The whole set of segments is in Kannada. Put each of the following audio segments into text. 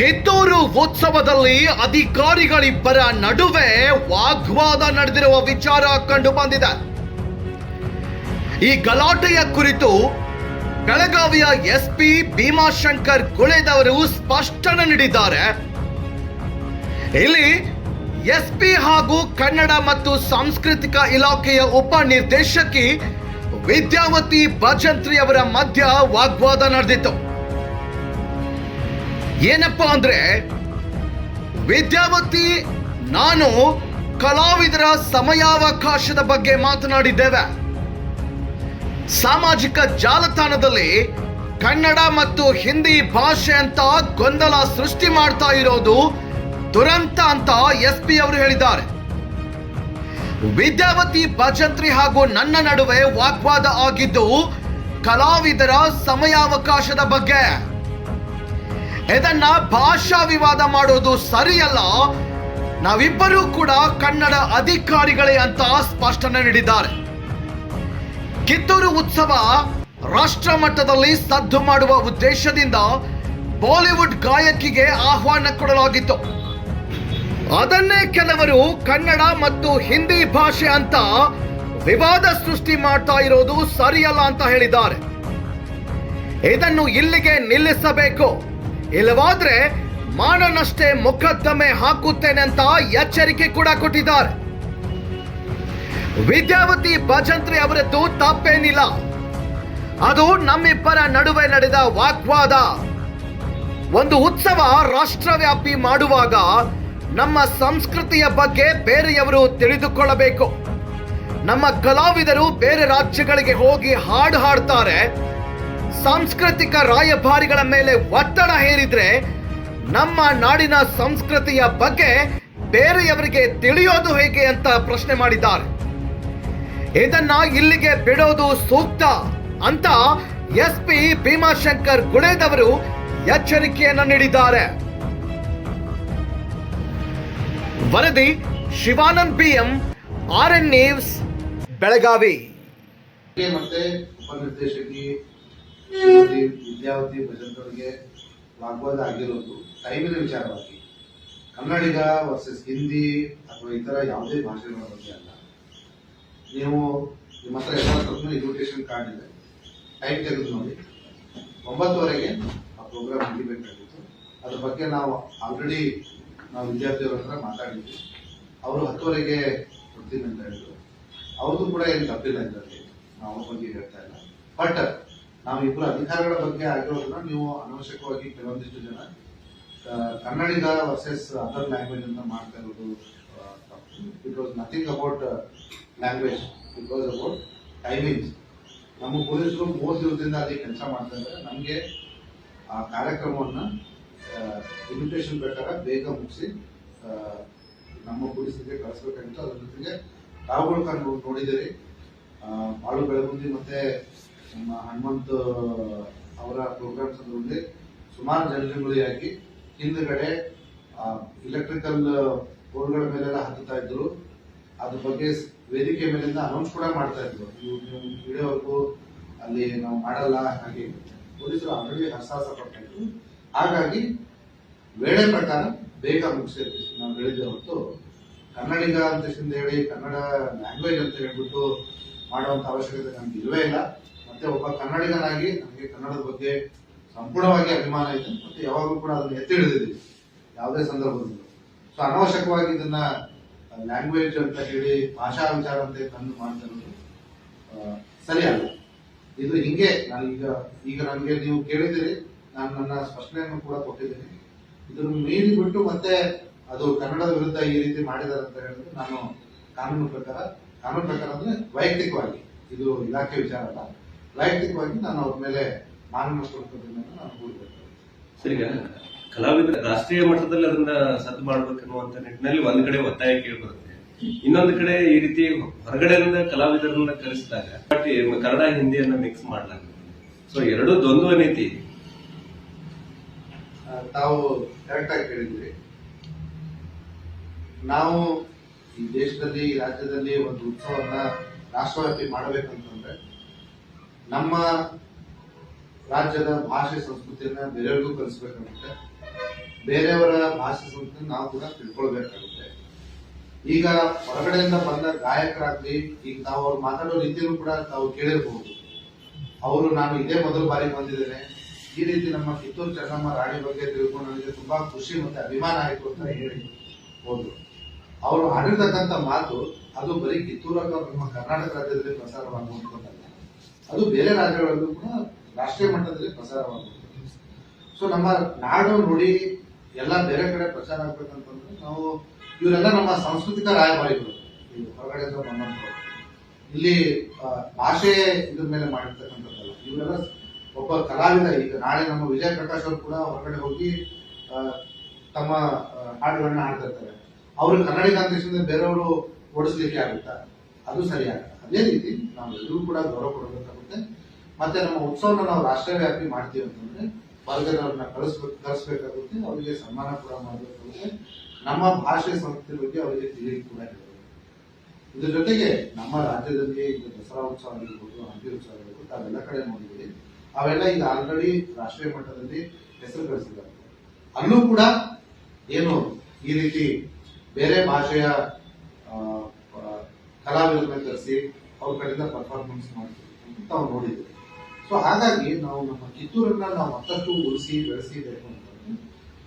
ಕಿತ್ತೂರು ಉತ್ಸವದಲ್ಲಿ ಅಧಿಕಾರಿಗಳಿಬ್ಬರ ನಡುವೆ ವಾಗ್ವಾದ ನಡೆದಿರುವ ವಿಚಾರ ಕಂಡು ಬಂದಿದೆ. ಈ ಗಲಾಟೆಯ ಕುರಿತು ಬೆಳಗಾವಿಯ ಎಸ್ಪಿ ಭೀಮಾಶಂಕರ್ ಗುಳೆದವರು ಸ್ಪಷ್ಟನೆ ನೀಡಿದ್ದಾರೆ. ಇಲ್ಲಿ ಎಸ್ಪಿ ಹಾಗೂ ಕನ್ನಡ ಮತ್ತು ಸಾಂಸ್ಕೃತಿಕ ಇಲಾಖೆಯ ಉಪ ನಿರ್ದೇಶಕಿ ವಿದ್ಯಾವತಿ ಭಜಂತ್ರಿ ಅವರ ಮಧ್ಯ ವಾಗ್ವಾದ ನಡೆದಿತ್ತು. ಏನಪ್ಪಾ ಅಂದ್ರೆ, ವಿದ್ಯಾವತಿ, ನಾನು ಕಲಾವಿದರ ಸಮಯಾವಕಾಶದ ಬಗ್ಗೆ ಮಾತನಾಡಿದ್ದೇವೆ. ಸಾಮಾಜಿಕ ಜಾಲತಾಣದಲ್ಲಿ ಕನ್ನಡ ಮತ್ತು ಹಿಂದಿ ಭಾಷೆ ಅಂತ ಗೊಂದಲ ಸೃಷ್ಟಿ ಮಾಡ್ತಾ ಇರೋದು ದುರಂತ ಅಂತ ಎಸ್ ಪಿ ಅವರು ಹೇಳಿದ್ದಾರೆ. ವಿದ್ಯಾವತಿ ಭಜಂತ್ರಿ ಹಾಗೂ ನನ್ನ ನಡುವೆ ವಾಗ್ವಾದ ಆಗಿದ್ದು ಕಲಾವಿದರ ಸಮಯಾವಕಾಶದ ಬಗ್ಗೆ. ಇದನ್ನ ಭಾಷಾ ವಿವಾದ ಮಾಡೋದು ಸರಿಯಲ್ಲ. ನಾವಿಬ್ಬರೂ ಕೂಡ ಕನ್ನಡ ಅಧಿಕಾರಿಗಳೇ ಅಂತ ಸ್ಪಷ್ಟನೆ ನೀಡಿದ್ದಾರೆ. ಕಿತ್ತೂರು ಉತ್ಸವ ರಾಷ್ಟ್ರ ಮಟ್ಟದಲ್ಲಿ ಸದ್ದು ಮಾಡುವ ಉದ್ದೇಶದಿಂದ ಬಾಲಿವುಡ್ ಗಾಯಕಿಗೆ ಆಹ್ವಾನ ಕೊಡಲಾಗಿತ್ತು. ಅದನ್ನೇ ಕೆಲವರು ಕನ್ನಡ ಮತ್ತು ಹಿಂದಿ ಭಾಷೆ ಅಂತ ವಿವಾದ ಸೃಷ್ಟಿ ಮಾಡ್ತಾ ಇರೋದು ಸರಿಯಲ್ಲ ಅಂತ ಹೇಳಿದ್ದಾರೆ. ಇದನ್ನು ಇಲ್ಲಿಗೆ ನಿಲ್ಲಿಸಬೇಕು. ಇಲ್ಲವಾದ್ರೆ ಮಾನನಷ್ಟೇ ಮೊಕದ್ದಮೆ ಹಾಕುತ್ತೇನೆ ಅಂತ ಎಚ್ಚರಿಕೆ ಕೂಡ ಕೊಟ್ಟಿದ್ದಾರೆ. ವಿದ್ಯಾವತಿ ಭಜಂತ್ರಿ ಅವರದ್ದು ತಪ್ಪೇನಿಲ್ಲ. ಅದು ನಮ್ಮಿಬ್ಬರ ನಡುವೆ ನಡೆದ ವಾಗ್ವಾದ. ಒಂದು ಉತ್ಸವ ರಾಷ್ಟ್ರವ್ಯಾಪಿ ಮಾಡುವಾಗ ನಮ್ಮ ಸಂಸ್ಕೃತಿಯ ಬಗ್ಗೆ ಬೇರೆಯವರು ತಿಳಿದುಕೊಳ್ಳಬೇಕು. ನಮ್ಮ ಕಲಾವಿದರು ಬೇರೆ ರಾಜ್ಯಗಳಿಗೆ ಹೋಗಿ ಹಾಡು ಹಾಡ್ತಾರೆ. ಸಾಂಸ್ಕೃತಿಕ ರಾಯಭಾರಿಗಳ ಮೇಲೆ ಒತ್ತಡ ಹೇರಿದ್ರೆ ನಮ್ಮ ನಾಡಿನ ಸಂಸ್ಕೃತಿಯ ಬಗ್ಗೆ ಬೇರೆಯವರಿಗೆ ತಿಳಿಯೋದು ಹೇಗೆ ಅಂತ ಪ್ರಶ್ನೆ ಮಾಡಿದ್ದಾರೆ. ಇದನ್ನ ಇಲ್ಲಿಗೆ ಬಿಡೋದು ಸೂಕ್ತ ಅಂತ ಎಸ್ ಪಿ ಭೀಮಾಶಂಕರ್ ಗುಳೇದವರು ಎಚ್ಚರಿಕೆಯನ್ನು ನೀಡಿದ್ದಾರೆ. ವರದಿ Shivanand BM R N news, Belagavi. ಮತ್ತೆ ಉಪನಿರ್ದೇಶಕಿ ವಿದ್ಯಾವತಿ ಭಜಂತರಿಗೆ ವಾಗ್ವಾದ ಆಗಿರೋದು ಟೈಮಿನ ವಿಚಾರವಾಗಿ. ಕನ್ನಡಿಗ ವರ್ಸಸ್ ಹಿಂದಿ ಅಥವಾ ಇತರ ಯಾವುದೇ ಭಾಷೆಗಳ ಬಗ್ಗೆ ಅಲ್ಲ. ನೀವು ನಿಮ್ಮ ಹತ್ರ ಎಲ್ಲ ತಪ್ಪು ಇನ್ವಿಟೇಷನ್ ಕಾರ್ಡ್ ಇದೆ. ಟೈಮ್ ತೆಗೆದು ನೋಡಿ. ಒಂಬತ್ತುವರೆಗೆ ಆ ಪ್ರೋಗ್ರಾಮ್ ಮುಗಿಬೇಕಾಗಿತ್ತು. ಅದ್ರ ಬಗ್ಗೆ ನಾವು ಆಲ್ರೆಡಿ ನಾವು ವಿದ್ಯಾರ್ಥಿಗಳ ಹತ್ರ ಮಾತಾಡಿದ್ವಿ. ಅವರು ಹತ್ತುವರೆಗೆ ಕೊಡ್ತೀನಿ ಅಂತ ಹೇಳಿದ್ರು. ಅವ್ರದ್ದು ಕೂಡ ಏನು ತಪ್ಪಿಲ್ಲ ಇದರಲ್ಲಿ. ನಾವು ಬಗ್ಗೆ ಹೇಳ್ತಾ ಇಲ್ಲ. ಬಟ್ ನಾವು ಇಬ್ಬರು ಅಧಿಕಾರಿಗಳ ಬಗ್ಗೆ ಆಗಿರೋದನ್ನ ನೀವು ಅನವಶ್ಯಕವಾಗಿ ಕೆಲವೊಂದಿಷ್ಟು ಜನ ಕನ್ನಡಿಗ ವರ್ಸಸ್ ಅದರ್ ಲ್ಯಾಂಗ್ವೇಜ್ ಅಂತ ಮಾಡ್ತಾ ಇರೋದು it was nothing about language it was about timings ನಮ್ಮ ಪೊಲೀಸರು ಮೂರು ದಿವಸದಿಂದ ಅಲ್ಲಿ ಕೆಲಸ ಮಾಡ್ತಾ ಇದ್ದಾರೆ. ನಮಗೆ ಆ ಕಾರ್ಯಕ್ರಮವನ್ನ ಇನ್ವಿಟೇಷನ್ ಪ್ರಕಾರ ಬೇಗ ಮುಗಿಸಿ ನಮ್ಮ ಪೊಲೀಸರಿಗೆ ಕಳಿಸ್ಬೇಕಾಗಿತ್ತು. ಅದ್ರ ಜೊತೆಗೆ ತಾವುಗಳು ಕಂಡು ನೋಡಿದ್ದೀರಿ. ಬಾಳು ಬೆಳಗುಂದಿ ಮತ್ತೆ ನಮ್ಮ ಹನುಮಂತ ಅವರ ಪ್ರೋಗ್ರಾಮ್ ಸಂದರ್ಭದಲ್ಲಿ ಸುಮಾರು ಜನಜಂಗುಳಿಯಾಗಿ ಹಿಂದ್ಗಡೆ ಇಲೆಕ್ಟ್ರಿಕಲ್ ಬೋರ್ಡ್ಗಳ ಮೇಲೆಲ್ಲ ಹತ್ತುತ್ತಾ ಇದ್ರು ಅದ್ರ ಬಗ್ಗೆ ವೇದಿಕೆ ಮೇಲಿಂದ ಅನೌನ್ಸ್ ಕೂಡ ಮಾಡ್ತಾ ಇದ್ರು ನೀವು ಅಲ್ಲಿ ನಾವು ಮಾಡಲ್ಲ, ಹಾಗೆ ಪೊಲೀಸರು ಆಲ್ರೆಡಿ ಹಸಾಸ ಪಟ್ಟಿದ್ರು ಹಾಗಾಗಿ ವೇಳೆ ಪ್ರಕಾರ ಬೇಗ ಮುಗಿಸಿ ನಾವು ಹೇಳಿದ್ದೆ ಹೊರತು ಕನ್ನಡಿಗ ಅಂತ ಹೇಳಿ ಕನ್ನಡ ಲ್ಯಾಂಗ್ವೇಜ್ ಅಂತ ಹೇಳ್ಬಿಟ್ಟು ಮಾಡುವಂತ ಅವಶ್ಯಕತೆ ನಮ್ಗೆ ಇಲ್ವೇ ಇಲ್ಲ. ಮತ್ತೆ ಒಬ್ಬ ಕನ್ನಡಿಗನಾಗಿ ನಮಗೆ ಕನ್ನಡದ ಬಗ್ಗೆ ಸಂಪೂರ್ಣವಾಗಿ ಅಭಿಮಾನ ಇದೆ ಮತ್ತೆ ಯಾವಾಗಲೂ ಕೂಡ ಅದನ್ನ ಎತ್ತಿ ಹಿಡಿದಿದ್ದೀವಿ. ಯಾವುದೇ ಸಂದರ್ಭದಲ್ಲಿ. ಸೊ ಅನವಶ್ಯಕವಾಗಿ ಇದನ್ನ ಲ್ಯಾಂಗ್ವೇಜ್ ಅಂತ ಹೇಳಿ ಭಾಷಾ ವಿಚಾರ ಅಂತ ತಂದು ಮಾಡ್ತಾ ಇರೋದು ಆ, ಸರಿ ಅಲ್ಲ ಇದು ಹಿಂಗೆ ನಾನು ಈಗ ಈಗ ನನಗೆ ನೀವು ಕೇಳಿದಿರಿ ನಾನು ನನ್ನ ಸ್ಪಷ್ಟನೆಯನ್ನು ಕೂಡ ಕೊಟ್ಟಿದ್ದೀನಿ. ಇದನ್ನು ಮೀರಿ ಬಿಟ್ಟು ಮತ್ತೆ ಅದು ಕನ್ನಡದ ವಿರುದ್ಧ ಈ ರೀತಿ ಮಾಡಿದ್ದಾರೆ ಅಂತ ಹೇಳಿದ್ರೆ ನಾನು ಕಾನೂನು ಪ್ರಕಾರ ಕಾನೂನು ಪ್ರಕಾರ ಅಂದ್ರೆ ವೈಯಕ್ತಿಕವಾಗಿ ಇದು ಇಲಾಖೆ ವಿಚಾರ ಅಲ್ಲ. ವೈಯಕ್ತಿಕವಾಗಿ ನಾನು ಅವ್ರ ಮೇಲೆ ಮಾನವ ಕೊಡ್ತೀನಿ ನಾನು ಸರ್ ಕಲಾವಿದರ ರಾಷ್ಟ್ರೀಯ ಮಟ್ಟದಲ್ಲಿ ಅದನ್ನ ಸದ್ದು ಮಾಡ್ಬೇಕನ್ನುವಂತ ನಿಟ್ಟಿನಲ್ಲಿ ಒಂದ್ ಕಡೆ ಒತ್ತಾಯ ಕೇಳ್ಬರುತ್ತೆ. ಇನ್ನೊಂದು ಕಡೆ ಈ ರೀತಿ ಹೊರಗಡೆಯಿಂದ ಕಲಾವಿದರನ್ನ ಕರೆಸಿದಾಗ ಕನ್ನಡ ಹಿಂದಿಯನ್ನ ಮಿಕ್ಸ್ ಮಾಡ್ಲಾಗ್ತದೆ. ಸೊ ಎರಡು ದ್ವಂದ್ವ ನೀತಿ. ತಾವು ಕರೆಕ್ಟ್ ಆಗಿ ಕೇಳಿದ್ರಿ ನಾವು ಈ ದೇಶದಲ್ಲಿ ಈ ರಾಜ್ಯದಲ್ಲಿ ಒಂದು ಉತ್ಸವನ್ನ ರಾಷ್ಟ್ರವ್ಯಾಪಿ ಮಾಡಬೇಕಂತಂದ್ರೆ ನಮ್ಮ ರಾಜ್ಯದ ಭಾಷೆ ಸಂಸ್ಕೃತಿಯನ್ನ ಬೇರೆಯವರಿಗೂ ಕಲಿಸ್ಬೇಕಾಗುತ್ತೆ. ಬೇರೆಯವರ ಭಾಷೆ ಸಂಸ್ಕೃತಿ ನಾವು ಕೂಡ ತಿಳ್ಕೊಳ್ಬೇಕಾಗುತ್ತೆ. ಈಗ ಹೊರಗಡೆಯಿಂದ ಬಂದ ಗಾಯಕರಾಗ್ಲಿ, ಈಗ ನಾವು ಅವ್ರು ಮಾತಾಡೋ ರೀತಿಯಲ್ಲೂ ಕೂಡ ತಾವು ಕೇಳಿರ್ಬಹುದು ಅವರು, ನಾನು ಇದೇ ಮೊದಲ ಬಾರಿ ಬಂದಿದ್ದೇನೆ. ಈ ರೀತಿ ನಮ್ಮ ಕಿತ್ತೂರು ಚೆನ್ನಮ್ಮ ರಾಣಿ ಬಗ್ಗೆ ತಿಳ್ಕೊಂಡು ನನಗೆ ತುಂಬಾ ಖುಷಿ ಮತ್ತೆ ಅಭಿಮಾನ ಆಯ್ತು ಅಂತ ಹೇಳಿ ಹೋದ್ರು. ಅವರು ಆಡಿರ್ತಕ್ಕಂಥ ಮಾತು, ಅದು ಬರೀ ಕಿತ್ತೂರು ಅಥವಾ ನಮ್ಮ ಕರ್ನಾಟಕ ರಾಜ್ಯದಲ್ಲಿ ಪ್ರಸಾರವಾಗುವಂತದ್ದಲ್ಲ ಅದು ಬೇರೆ ರಾಜ್ಯಗಳಲ್ಲೂ ಕೂಡ ರಾಷ್ಟ್ರೀಯ ಮಟ್ಟದಲ್ಲಿ ಪ್ರಸಾರವಾಗುತ್ತೆ ಸೊ ನಮ್ಮ ನಾಡು ನುಡಿ ಎಲ್ಲ ಬೇರೆ ಕಡೆ ಪ್ರಚಾರ ಆಗ್ಬೇಕಂತಂದ್ರೆ ನಾವು ಇವರೆಲ್ಲ ನಮ್ಮ ಸಾಂಸ್ಕೃತಿಕ ರಾಯಭಾರಿಗಳು. ಈ ಹೊರಗಡೆ ಬಂದಂತವ್ರು ಇಲ್ಲಿ ಭಾಷೆ ಇದ್ರ ಮೇಲೆ ಮಾಡಿರ್ತಕ್ಕಂಥದ್ದಲ್ಲ. ಇವರೆಲ್ಲ ಒಬ್ಬ ಕಲಾವಿದ, ಈಗ ನಾಳೆ ನಮ್ಮ ವಿಜಯ ಪ್ರಕಾಶ್ ಅವರು ಕೂಡ ಹೊರಗಡೆ ಹೋಗಿ ತಮ್ಮ ಹಾಡುಗಳನ್ನ ಹಾಡ್ತಿರ್ತಾರೆ ಅವ್ರಿಗೆ ಕನ್ನಡಿಗ ಅಂತ ಬೇರೆಯವರು ಓಡಿಸ್ಲಿಕ್ಕೆ ಆಗುತ್ತಾ? ಅದು ಸರಿಯಾಗಲ್ಲ. ಅದೇ ರೀತಿ ನಾವು ಎಲ್ಲರೂ ಕೂಡ ಗೌರವ ಕೊಡಬೇಕಾಗುತ್ತೆ. ಮತ್ತೆ ನಮ್ಮ ಉತ್ಸವನ ನಾವು ರಾಷ್ಟ್ರವ್ಯಾಪಿ ಮಾಡ್ತೀವಿ ಅಂತಂದ್ರೆ ಹೊರಗಡೆಯವ್ರನ್ನ ಕಳಿಸ್ಬೇಕು, ಕಳಿಸ್ಬೇಕಾಗುತ್ತೆ. ಅವರಿಗೆ ಸನ್ಮಾನ ಕೂಡ ಮಾಡಬೇಕಾಗುತ್ತೆ. ನಮ್ಮ ಭಾಷೆ ಸಂಸ್ಕೃತಿ ಬಗ್ಗೆ ಅವರಿಗೆ ತಿಳಿಲಿಕ್ಕೆ ಕೂಡ ಇರಬೇಕು ಇದ್ರ ಜೊತೆಗೆ ನಮ್ಮ ರಾಜ್ಯದಲ್ಲಿ ಈಗ ದಸರಾ ಉತ್ಸವ ಆಗಿರ್ಬೋದು, ಹಂಪಿ ಉತ್ಸವ ಆಗಿರ್ಬೋದು ಅವೆಲ್ಲ ಕಡೆ ನೋಡಿದ್ದೀವಿ ಅವೆಲ್ಲ ಈಗ ಆಲ್ರೆಡಿ ರಾಷ್ಟ್ರೀಯ ಮಟ್ಟದಲ್ಲಿ ಹೆಸರು ಕಳಿಸಿದ್ದಾರೆ ಅಲ್ಲೂ ಕೂಡ ಏನು ಈ ರೀತಿ ಬೇರೆ ಭಾಷೆಯ ಕಲಾವಿದರನ್ನ ಕರೆಸಿ ಅವ್ರ ಕಡೆಯಿಂದ ಪರ್ಫಾರ್ಮೆನ್ಸ್ ಮಾಡ್ತೀವಿ ಅವ್ರು ನೋಡಿದ್ರು. ಸೊ ಹಾಗಾಗಿ ನಾವು ನಮ್ಮ ಕಿತ್ತೂರನ್ನ ನಾವು ಮತ್ತಷ್ಟು ಉಳಿಸಿ, ಬೆಳೆಸಿಬೇಕು ಅಂತಂದ್ರೆ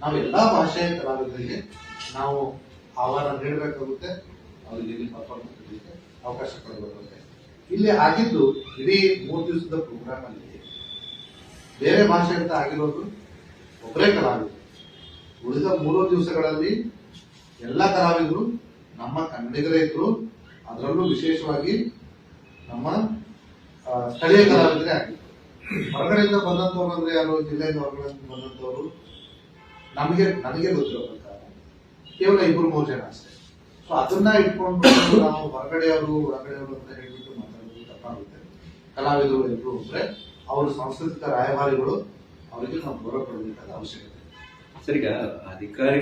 ನಾವು ಎಲ್ಲಾ ಭಾಷೆಯ ಕಲಾವಿದರಿಗೆ ನಾವು ಆಹ್ವಾನ ನೀಡಬೇಕಾಗುತ್ತೆ, ಅವರಿಗೆ ಇಲ್ಲಿ ಪರ್ಫಾರ್ಮೆನ್ಸ್ ಕೊಡಲಿಕ್ಕೆ ಅವಕಾಶ ಕೊಡಬೇಕಾಗುತ್ತೆ. ಇಲ್ಲಿ ಆಗಿದ್ದು ಇಡೀ ಮೂರು ದಿವಸದ ಪ್ರೋಗ್ರಾಮ್ ಅಲ್ಲಿ ಬೇರೆ ಭಾಷೆ ಅಂತ ಆಗಿರೋದು ಒಬ್ಬರೇ ಕಲಾವಿದರು. ಉಳಿದ ಮೂರು ದಿವಸಗಳಲ್ಲಿ ಎಲ್ಲ ಕಲಾವಿದರು ನಮ್ಮ ಕನ್ನಡಿಗರೇ ಇದ್ರು ಅದರಲ್ಲೂ ವಿಶೇಷವಾಗಿ ನಮ್ಮ ಸ್ಥಳೀಯ ಕಲಾವಿದರೇ ಆಗಿದೆ ಹೊರಗಡೆಯಿಂದ ಬಂದಂತವ್ರು ಅಂದ್ರೆ ಯಾರು? ಜಿಲ್ಲೆಯಿಂದ ಹೊರಗಡೆಯಿಂದ ಬಂದಂತವರು ನಮಗೆ ನನಗೆ ಗೊತ್ತಿರೋ ಪ್ರಕಾರ ಕೇವಲ ಇಬ್ಬರು ಮೂರು ಜನ ಅಷ್ಟೇ. ಸೊ ಅದನ್ನ ಇಟ್ಕೊಂಡು ನಾವು ಹೊರಗಡೆಯವರು ಹೊರಗಡೆಯವರು ಅಂತ ಹೇಳ್ಬಿಟ್ಟು ಮಾತಾಡೋದು ತಪ್ಪಾಗುತ್ತೆ. ಕಲಾವಿದರು ಎಲ್ಲರೂ ಅಂದ್ರೆ ಅವರು ಸಾಂಸ್ಕೃತಿಕ ರಾಯಭಾರಿಗಳು, ಅವರಿಗೆ ನಾವು ಗೌರವ ಕೊಡಬೇಕಾದ ಅವಶ್ಯಕತೆ. ಸರಿಗ ಅಧಿಕಾರಿ